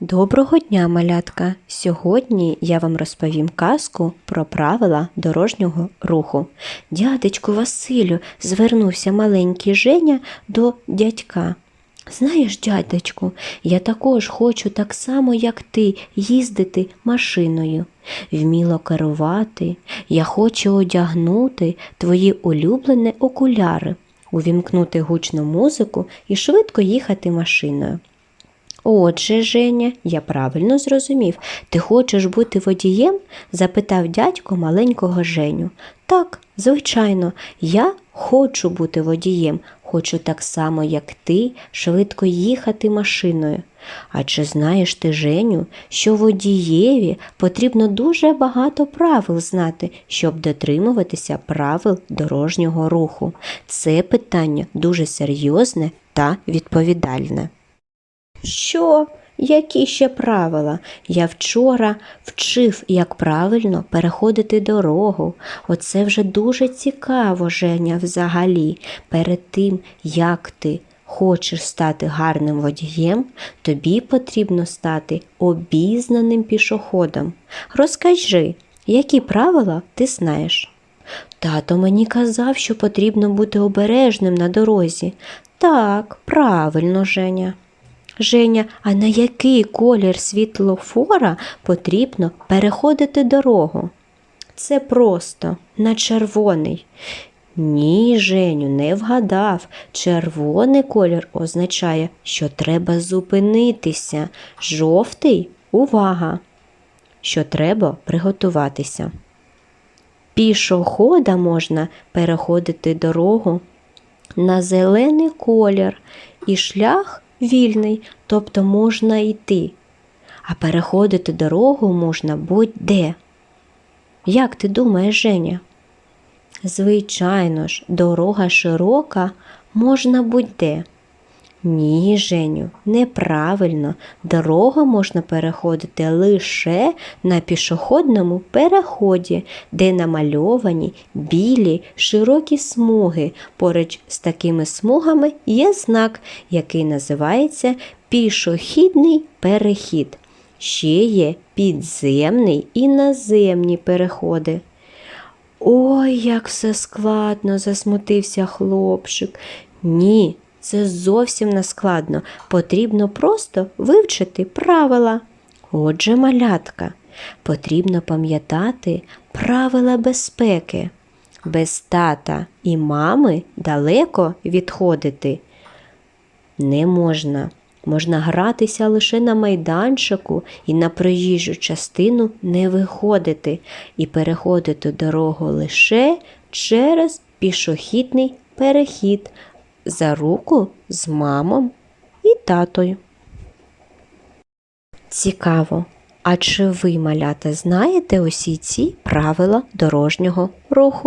Доброго дня, малятка! Сьогодні я вам розповім казку про правила дорожнього руху. Дядечку Василю звернувся маленький Женя до дядька. Знаєш, дядечку, я також хочу так само, як ти, їздити машиною. Вміло керувати, я хочу одягнути твої улюблені окуляри, увімкнути гучну музику і швидко їхати машиною. Отже, Женя, я правильно зрозумів, ти хочеш бути водієм? запитав дядько маленького Женю. Так, звичайно, я хочу бути водієм, хочу так само, як ти, швидко їхати машиною. А чи знаєш ти, Женю, що водієві потрібно дуже багато правил знати, щоб дотримуватися правил дорожнього руху? Це питання дуже серйозне та відповідальне. Що? Які ще правила? Я вчора вчив, як правильно переходити дорогу. Оце вже дуже цікаво, Женя, взагалі. Перед тим, як ти хочеш стати гарним водієм, тобі потрібно стати обізнаним пішоходом. Розкажи, які правила ти знаєш? Тато мені казав, що потрібно бути обережним на дорозі. Так, правильно, Женя. Женя, а на який колір світлофора потрібно переходити дорогу? Це просто на червоний. Ні, Женю, не вгадав. Червоний колір означає, що треба зупинитися. Жовтий увага, що треба приготуватися. Пішохода можна переходити дорогу на зелений колір і шлях вільний, тобто можна йти. А переходити дорогу можна будь-де. Як ти думаєш, Женя? Звичайно ж, дорога широка можна будь-де. Ні, Женю, неправильно. Дорогу можна переходити лише на пішохідному переході, де намальовані білі широкі смуги. Поруч з такими смугами є знак, який називається пішохідний перехід. Ще є підземний і наземні переходи. Ой, як все складно, засмутився хлопчик. Ні, це зовсім не складно. Потрібно просто вивчити правила. Отже, малятка, потрібно пам'ятати правила безпеки. Без тата і мами далеко відходити не можна. Можна гратися лише на майданчику і на проїжджу частину не виходити і переходити дорогу лише через пішохідний перехід за руку з мамом і татою. Цікаво. А чи ви, малята, знаєте усі ці правила дорожнього руху?